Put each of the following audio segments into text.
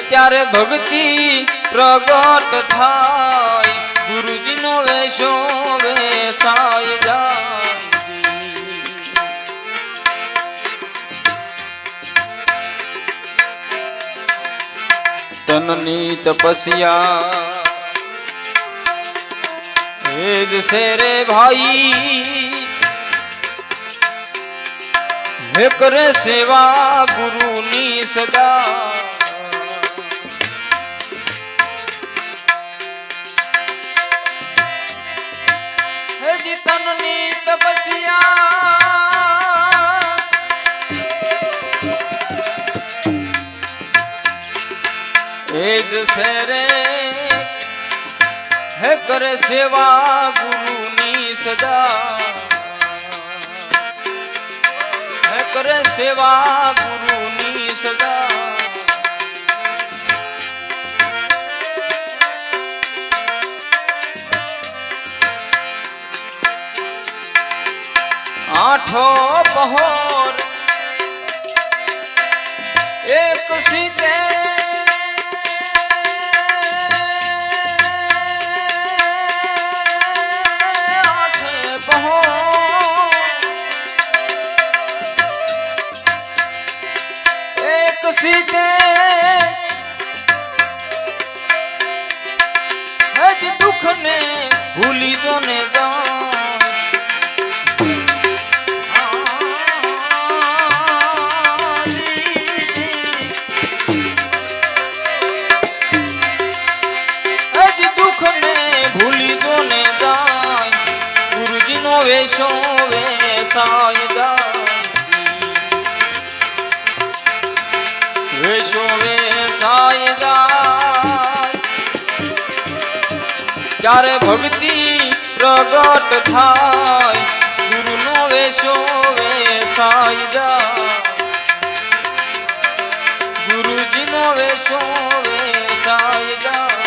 ત્યારે ભક્તિ પ્રગટ થાય. ગુરુજીનો વેશો વેસાય જાય. તનની તપસ્યા હે જ છે ભાઈ. હે કરે સેવા ગુરુની સદા એ જ છે રે હે કરે સેવા ગુરુની સદા. હે કરે સેવા ગુરુની સદા. ત્યારે ભક્તિ પ્રગટ થાય ગુરુનો વેશો વેસાઈ જાય. ગુરુજીનો વેશો વેસાઈ જાય.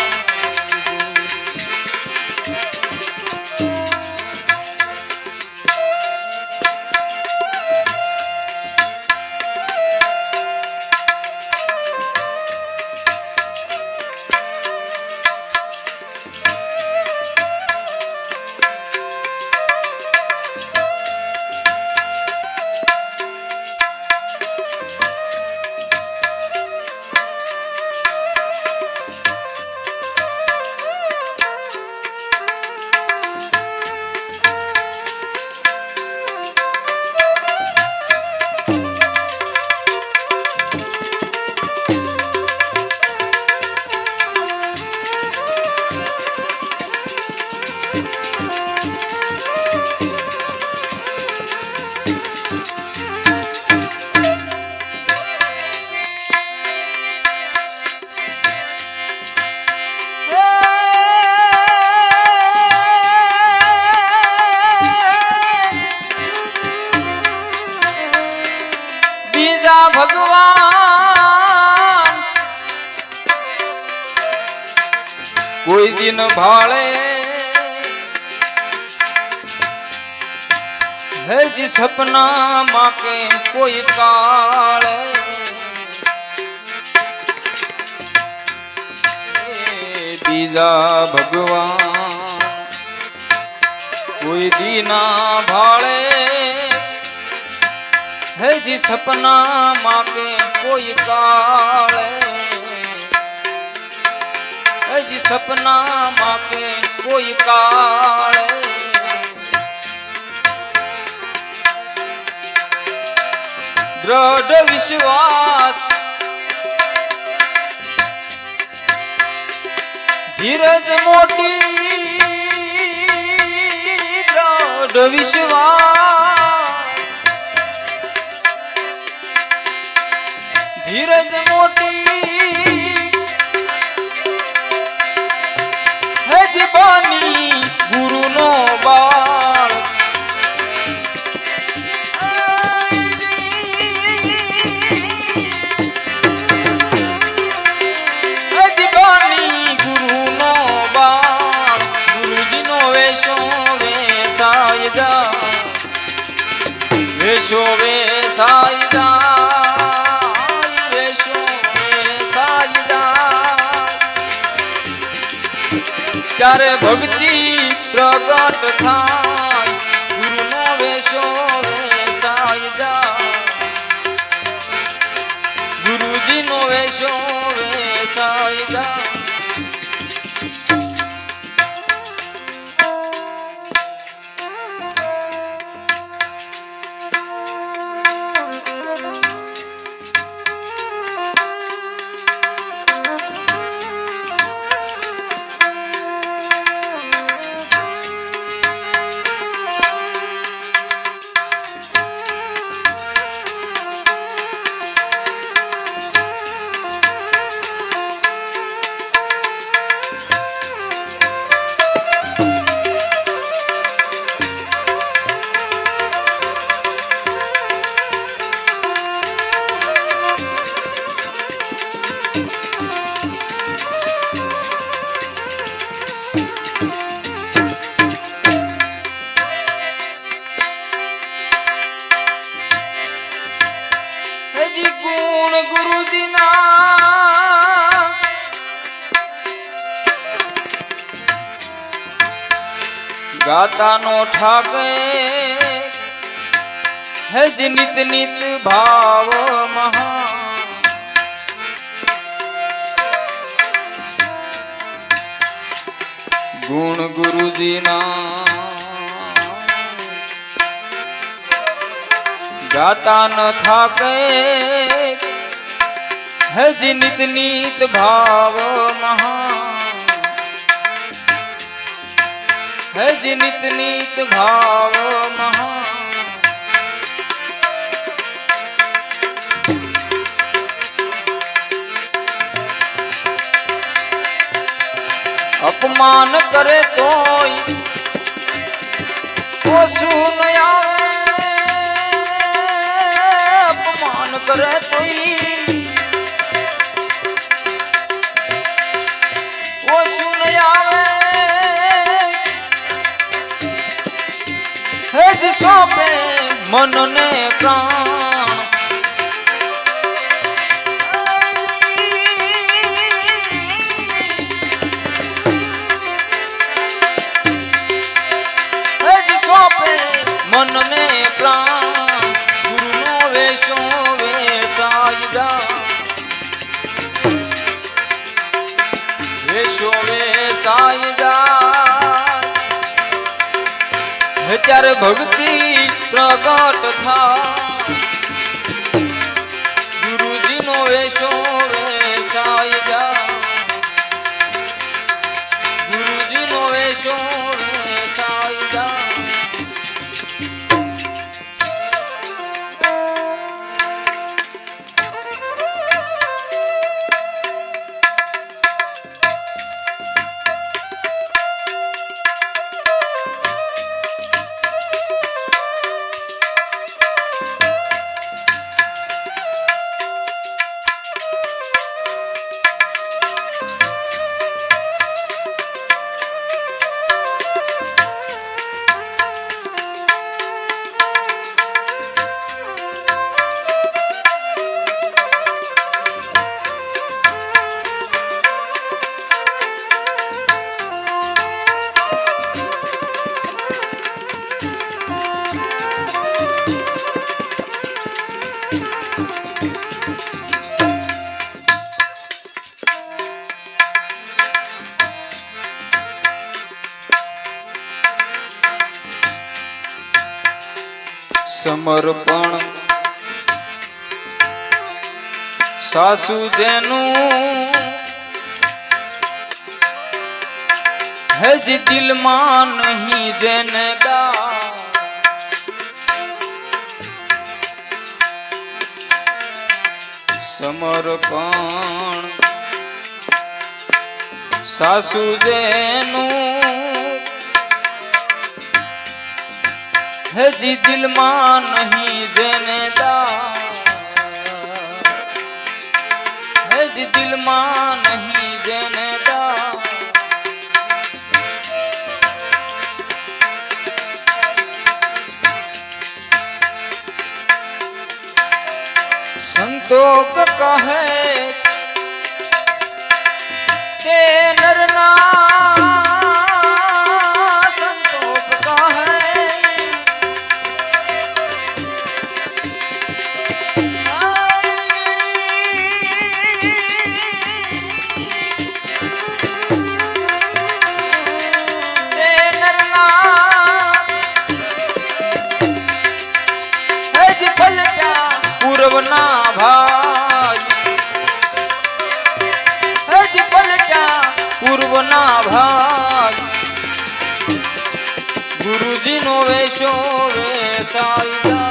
કોઈ દિન ભાળે. હેજી સપના માં કે કોઈ કાળ? બીજા ભગવાન કોઈ દીના ભાળે. હેજી સપના માગે કોઈ કાળે? હેજી સપના માગે કોઈ કાળ. દ્રઢ વિશ્વાસ ધીરજ મોટી દ્રઢ વિશ્વાસ. હેજ બાની ગુરુનો બાળ હેજ બાની ગુરુનો બાળ ગુરુજીનો વેશો વેસાય જા વેશો વેસાય ભક્તિ પ્રગટ થાય. ગુરુનો વેશો વેસાઈ જાય. ગુરુજીનો વેશો વેસાઈ જાય. ગાતાનો ઠાકે હજ નિત નિત ભાવ મહા ગુણ ગુરુજીના ગાતા ન થાકે હજ નિત નિત ભાવ મહા હજ નિત નિત ભાવ મહા. અપમાન કરે તોય ઓછું ન અપમાન કરે સોંપે મનને પ્રાણ. સોંપે મનને પ્રાણ. ગુરુનો વેશો વેસાઈ જા વેશો વેસાઈ જા ત્યારે ભક્તિ પ્રગટ થાય. સમર્પણ સાસુ જેનું હજ દિલમાં નહીં જેને ગા સમર્પણ. સાસુ જેનું હજી દિલમાં નહીં જેને દા હજી દિલમાં નહીં જેને દા સંતોક કહે તે નરના ગુરુજીનો વેશો વેસાયદા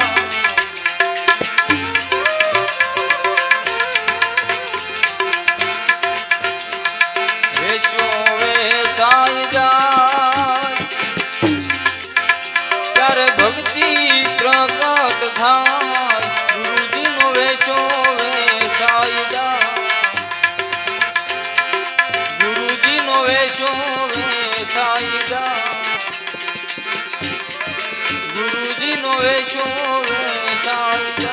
વેશો વેસાયદા ત્યારે ભક્તિ પ્રગટ થાય. ગુરુજીનો વેશો વેસાયદા ગુરુજીનો વેશો વેસાયદા વેશો વેસાયદા